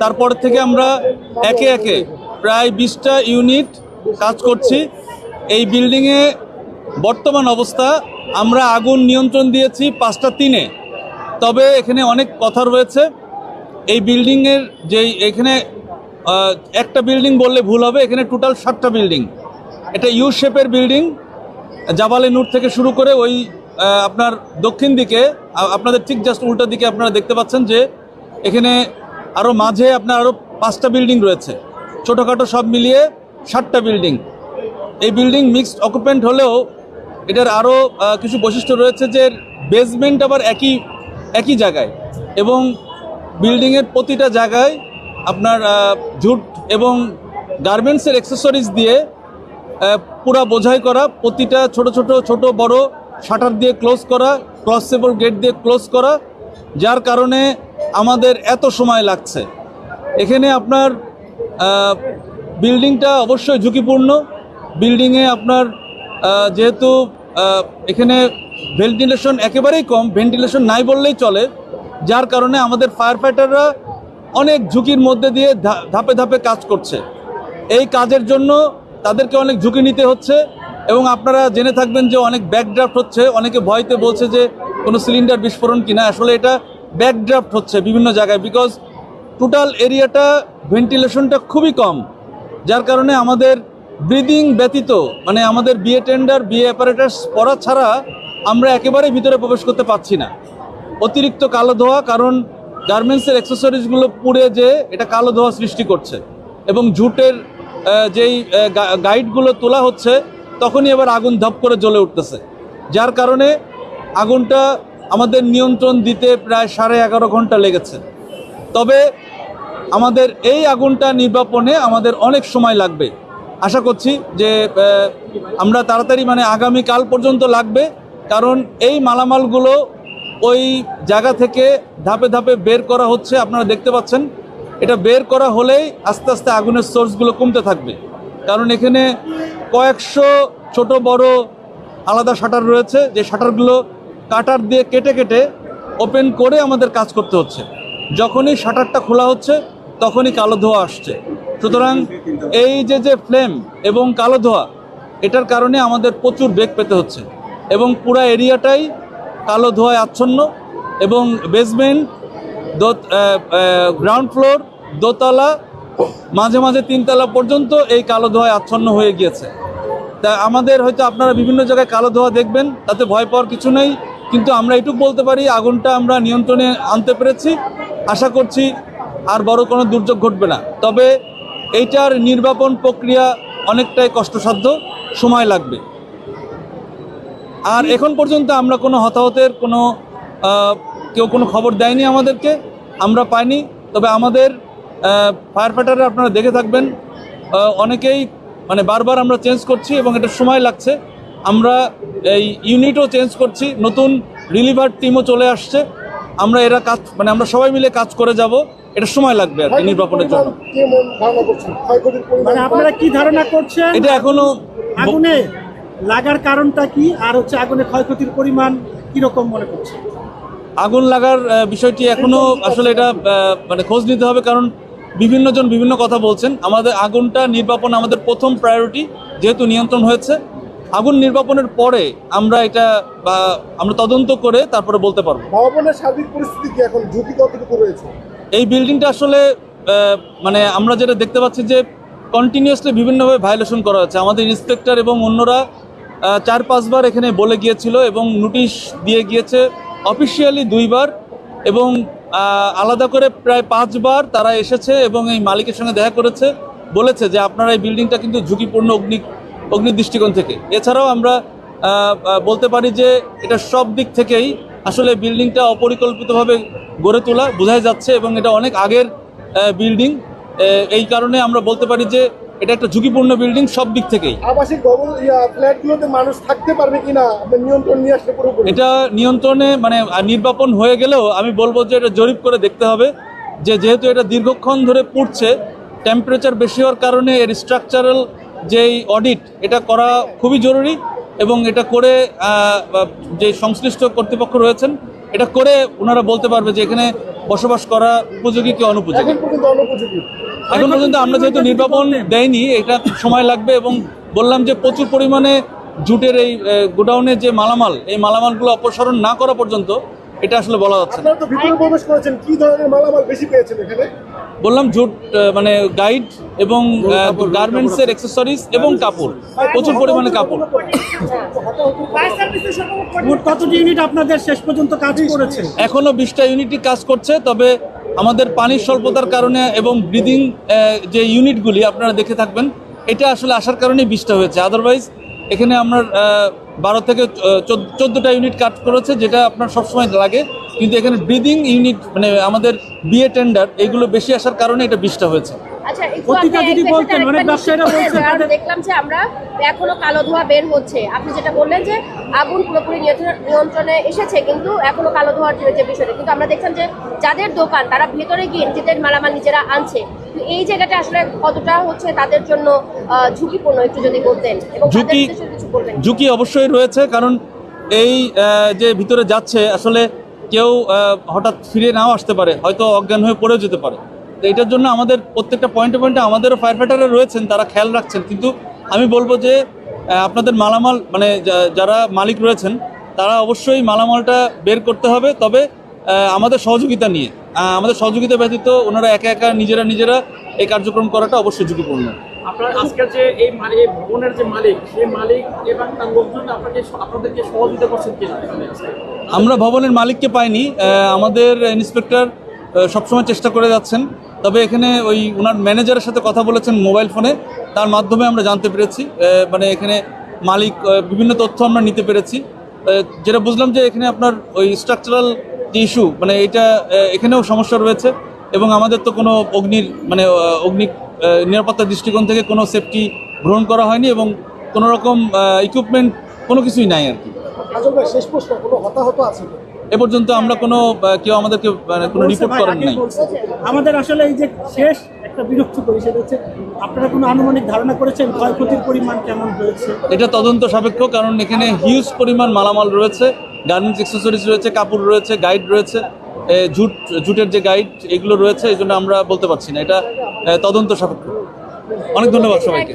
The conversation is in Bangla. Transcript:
তারপর থেকে আমরা একে একে প্রায় বিশটা ইউনিট কাজ করছি। এই বিল্ডিংয়ে বর্তমান অবস্থা, আমরা আগুন নিয়ন্ত্রণ দিয়েছি পাঁচটা তিনে। তবে এখানে অনেক কথা রয়েছে। এই বিল্ডিংয়ের যেই এখানে একটা বিল্ডিং বললে ভুল হবে, এখানে টোটাল সাতটা বিল্ডিং এটা ইউ শেপের বিল্ডিং জাবালে নূর থেকে শুরু করে ওই আপনার দক্ষিণ দিকে আপনাদের ঠিক জাস্ট উল্টো দিকে আপনারা দেখতে পাচ্ছেন যে এখানে আরও মাঝে আপনার আরও পাঁচটা বিল্ডিং রয়েছে। ছোটোখাটো সব মিলিয়ে ষাটটা বিল্ডিং এই বিল্ডিং মিক্সড অকুপেন্ট হলেও এটার আরও কিছু বৈশিষ্ট্য রয়েছে যে বেসমেন্ট আবার একই একই জায়গায় এবং বিল্ডিংয়ের প্রতিটা জায়গায় আপনার ঝুট এবং গার্মেন্টসের অ্যাক্সেসরিজ দিয়ে পুরা বোঝাই করা, প্রতিটা ছোট ছোট ছোট, বড় শাটার দিয়ে ক্লোজ করা ক্লসেবল গেট দিয়ে ক্লোজ করা, যার কারণে আমাদের এত সময় লাগছে। এখানে আপনার বিল্ডিংটা অবশ্যই ঝুঁকিপূর্ণ। বিল্ডিংয়ে আপনার যেহেতু এখানে ভেন্টিলেশন একেবারেই কম, ভেন্টিলেশন নাই বললেই চলে। যার কারণে আমাদের ফায়ার ফাইটাররা অনেক ঝুঁকির মধ্যে দিয়ে ধাপে ধাপে কাজ করছে। এই কাজের জন্য তাদেরকে অনেক ঝুঁকি নিতে হচ্ছে এবং আপনারা জেনে থাকবেন যে অনেক ব্যাকড্রাফট হচ্ছে, অনেকে ভয়তে বলছে যে কোনো সিলিন্ডার বিস্ফোরণ কিনা। আসলে এটা ব্যাকড্রাফট হচ্ছে বিভিন্ন জায়গায় বিকজ টোটাল এরিয়াটা ভেন্টিলেশনটা খুবই কম। যার কারণে আমাদের ব্রিদিং ব্যতীত মানে আমাদের বিয়ে টেন্ডার বিয়ে অ্যাপারেটাস পড়া ছাড়া আমরা একেবারেই ভিতরে প্রবেশ করতে পারছি না। অতিরিক্ত কালো ধোয়া, কারণ গার্মেন্টসের অ্যাক্সেসরিজগুলো পুড়ে যে এটা কালো ধোয়া সৃষ্টি করছে। এবং জুটের যেই গাইডগুলো তোলা হচ্ছে, তখনই এবার আগুন ধপ করে জ্বলে উঠতেছে। যার কারণে আগুনটা আমাদের নিয়ন্ত্রণ দিতে প্রায় সাড়ে এগারো ঘণ্টা লেগেছে। তবে আমাদের এই আগুনটা নির্বাপনে আমাদের অনেক সময় লাগবে। আশা করছি যে আমরা তাড়াতাড়ি মানে আগামী কাল পর্যন্ত লাগবে, কারণ এই মালামালগুলো ওই জায়গা থেকে ধাপে ধাপে বের করা হচ্ছে, আপনারা দেখতে পাচ্ছেন। এটা বের করা হলেই আস্তে আস্তে আগুনের সোর্সগুলো কমতে থাকবে। কারণ এখানে কয়েকশো ছোট বড় আলাদা শাটার রয়েছে, যে শাটারগুলো কাটার দিয়ে কেটে কেটে ওপেন করে আমাদের কাজ করতে হচ্ছে। যখনই শাটারটা খোলা হচ্ছে, তখনই কালো ধোয়া আসছে। সুতরাং এই যে যে ফ্লেম এবং কালো ধোয়া, এটার কারণে আমাদের প্রচুর বেগ পেতে হচ্ছে এবং পুরো এরিয়াটাই কালো ধোঁয়ায় আচ্ছন্ন এবং বেসমেন্ট গ্রাউন্ড ফ্লোর দোতলা, মাঝে মাঝে তিনতলা পর্যন্ত এই কালো ধোঁয়ায় আচ্ছন্ন হয়ে গিয়েছে। তা আমাদের হয়তো আপনারা বিভিন্ন জায়গায় কালো ধোঁয়া দেখবেন, তাতে ভয় পাওয়ার কিছু নেই। কিন্তু আমরা এটুকু বলতে পারি আগুনটা আমরা নিয়ন্ত্রণে আনতে পেরেছি। আশা করছি আর বড় কোনো দুর্যোগ ঘটবে না। তবে এইটার নির্বাপন প্রক্রিয়া অনেকটাই কষ্টসাধ্য সময় লাগবে। আর এখন পর্যন্ত আমরা কোনো হতাহতের কোনো কেউ কোনো খবর দেয়নি আমাদেরকে আমরা পাইনি। তবে আমাদের ফায়ার ফাইটাররা আপনারা দেখে থাকবেন। অনেকেই মানে বারবার আমরা চেঞ্জ করছি এবং এটা সময় লাগছে। আমরা এই ইউনিটও চেঞ্জ করছি নতুন রিলিভার টিমও চলে আসছে। আমরা এরা কাজ মানে আমরা সবাই মিলে কাজ করে যাব এটা সময় লাগবে আর কি নির্বাপনের জন্য। মানে আপনারা কি ধারণা করছেন? এটা এখনও আগুনে লাগার কারণটা কি আর হচ্ছে আগুনে ক্ষয়ক্ষতির পরিমাণ কীরকম মনে করছেন? আগুন লাগার বিষয়টি এখনও আসলে এটা মানে খোঁজ নিতে হবে কারণ বিভিন্ন জন বিভিন্ন কথা বলছেন। আমাদের আগুনটা নির্বাপন আমাদের প্রথম প্রায়োরিটি যেহেতু নিয়ন্ত্রণ হয়েছে। আগুন নির্বাপনের পরে আমরা এটা বা আমরা তদন্ত করে তারপরে বলতে পারব। ভবনের সার্বিক পরিস্থিতি কি এখন ঝুঁকি কতটুকু রয়েছে? এই বিল্ডিংটা আসলে মানে আমরা যেটা দেখতে পাচ্ছি যে কন্টিনিউয়াসলি বিভিন্নভাবে ভায়োলেশন করা হচ্ছে। আমাদের ইন্সপেক্টর এবং অন্যরা চার পাঁচবার এখানে বলে গিয়েছিল এবং নোটিশ দিয়ে গিয়েছে অফিসিয়ালি দুইবার এবং আলাদা করে প্রায় পাঁচবার তারা এসেছে এবং এই মালিকের সঙ্গে দেখা করেছে বলেছে যে আপনারা এই বিল্ডিংটা কিন্তু ঝুঁকিপূর্ণ অগ্নি অগ্নি দৃষ্টিকোণ থেকে। এছাড়াও আমরা বলতে পারি যে এটা সব দিক থেকেই আসলে বিল্ডিংটা অপরিকল্পিতভাবে গড়ে তোলা বোঝাই যাচ্ছে এবং এটা অনেক আগের বিল্ডিং। এই কারণে আমরা বলতে পারি যে এটা একটা ঝুঁকিপূর্ণ বিল্ডিং সব দিক থেকেই। আবাসিক ভবন ফ্ল্যাটগুলোতে মানুষ থাকতে পারবে কিনা আপনার নিয়ন্ত্রণ নিয়ে আসলে পুরোপুরি। এটা নিয়ন্ত্রণে মানে নির্বাপন হয়ে গেলেও আমি বলব যে এটা জরিপ করে দেখতে হবে যে যেহেতু এটা দীর্ঘক্ষণ ধরে পুড়ছে টেম্পারেচার বেশি হওয়ার কারণে এর স্ট্রাকচারাল যেই অডিট এটা করা খুবই জরুরি এবং এটা করে যে সংশ্লিষ্ট কর্তৃপক্ষ রয়েছেন এটা করে ওনারা বলতে পারবে যে এখানে বসবাস করা উপযোগী কি অনুপযোগী। এখন পর্যন্ত আমরা যেহেতু নির্বাপন দেয়নি এটা সময় লাগবে এবং বললাম যে প্রচুর পরিমাণে জুটের এই গোডাউনে যে মালামাল এই মালামালগুলো অপসারণ না করা পর্যন্ত এটা আসলে বলা যাচ্ছে না। তো ভিতরে প্রবেশ করেছেন কি ধরনের মালামাল বেশি পেয়েছেন এখানে? বললাম জুট মানে গাইড এবং গার্মেন্টস এর অ্যাক্সেসরিজ এবং কাপড়। প্রচুর পরিমাণে কাপড়। মোট কতটি ইউনিট আপনাদের শেষ পর্যন্ত কাজ করেছে? এখনও বিশটা ইউনিটই কাজ করছে তবে আমাদের পানির স্বল্পতার কারণে এবং ব্রিদিং যে ইউনিটগুলি আপনারা দেখে থাকবেন এটা আসলে আসার কারণে বিশটা হয়েছে। আদারওয়াইজ এখানে আপনার বারো থেকে চোদ্দোটা ইউনিট কাজ করেছে, যেটা আপনার সবসময় লাগে। কিন্তু এখানে ব্রিদিং ইউনিট মানে আমাদের বিয়ে টেন্ডার এগুলো বেশি আসার কারণে এটা বিশটা হয়েছে। আচ্ছা যদি বলতেন, অনেক ব্যবসায়ীরা দেখলাম যে আমরা এখনও কালো ধোঁয়া বের হচ্ছে। আপনি যেটা বললেন যে আগুন পুরোপুরি নিয়ন্ত্রণে এসেছে কিন্তু এখনও কালো ধোঁয়ার যে যে বিষয়টা কিন্তু আমরা দেখলাম যে যাদের দোকান তারা ভেতরে গিয়ে নিজেদের মালামাল নিজেরা আনছে। এই জায়গাটা আসলে কতটা হচ্ছে তাদের জন্য ঝুঁকিপূর্ণ একটু যদি বলতেন ঝুঁকি ঝুঁকি অবশ্যই রয়েছে কারণ এই যে ভিতরে যাচ্ছে আসলে কেউ হঠাৎ ফিরে নাও আসতে পারে হয়তো অজ্ঞান হয়ে পড়েও যেতে পারে। তো এটার জন্য আমাদের প্রত্যেকটা পয়েন্টে পয়েন্টে আমাদেরও ফায়ার ফাইটাররা রয়েছেন তারা খেয়াল রাখছেন। কিন্তু আমি বলব যে আপনাদের মালামাল মানে যারা মালিক রয়েছেন তারা অবশ্যই মালামালটা বের করতে হবে। তবে আমাদের সহযোগিতা নিয়ে আমাদের সহযোগিতা ব্যতীত ওনারা একা একা নিজেরা নিজেরা এই কার্যক্রম করাটা অবশ্যই ঝুঁকিপূর্ণ। আপনার আজকের যে এই মালিক ভবনের যে মালিক সেই মালিক এবং তার লোকজন আপনাকে আপনাদেরকে সহযোগিতা করছেন কিনা? আমরা ভবনের মালিককে পাইনি আমাদের ইন্সপেক্টর সবসময় চেষ্টা করে যাচ্ছেন। তবে এখানে ওই ওনার ম্যানেজারের সাথে কথা বলেছেন মোবাইল ফোনে। তার মাধ্যমে আমরা জানতে পেরেছি মানে এখানে মালিক বিভিন্ন তথ্য আমরা নিতে পেরেছি। যেটা বুঝলাম যে এখানে আপনার ওই স্ট্রাকচারাল যে ইস্যু মানে এটা এখানেও সমস্যা রয়েছে এবং আমাদের তো কোনো অগ্নির মানে অগ্নি আহ, নিরাপত্তার দৃষ্টিকোণ থেকে কোনো সেফটি গ্রহণ করা হয়নি এবং কোনো রকম ইকুইপমেন্ট কোনো কিছুই নাই আর কি। শেষ প্রশ্ন কোনো হতাহত আছে? এ পর্যন্ত আমরা কোনো কেউ আমাদেরকে মানে কোনো রিপোর্ট করেন নাই। আমাদের আসলে এই যে শেষ একটা বিরক্ত করি সেটা হচ্ছে আপনারা কোনো আনুমানিক ধারণা করেছেন ক্ষয়ক্ষতির পরিমাণ কেমন হয়েছে? এটা তদন্ত সাপেক্ষ কারণ এখানে হিউজ পরিমাণ মালামাল রয়েছে গার্মেন্টস এক্সেসরিজ রয়েছে কাপড় রয়েছে গাইড রয়েছে জুট জুটের যে গাইড এগুলো রয়েছে এই জন্য আমরা বলতে পারছি না। এটা তদন্ত সাপেক্ষ। অনেক ধন্যবাদ সবাইকে।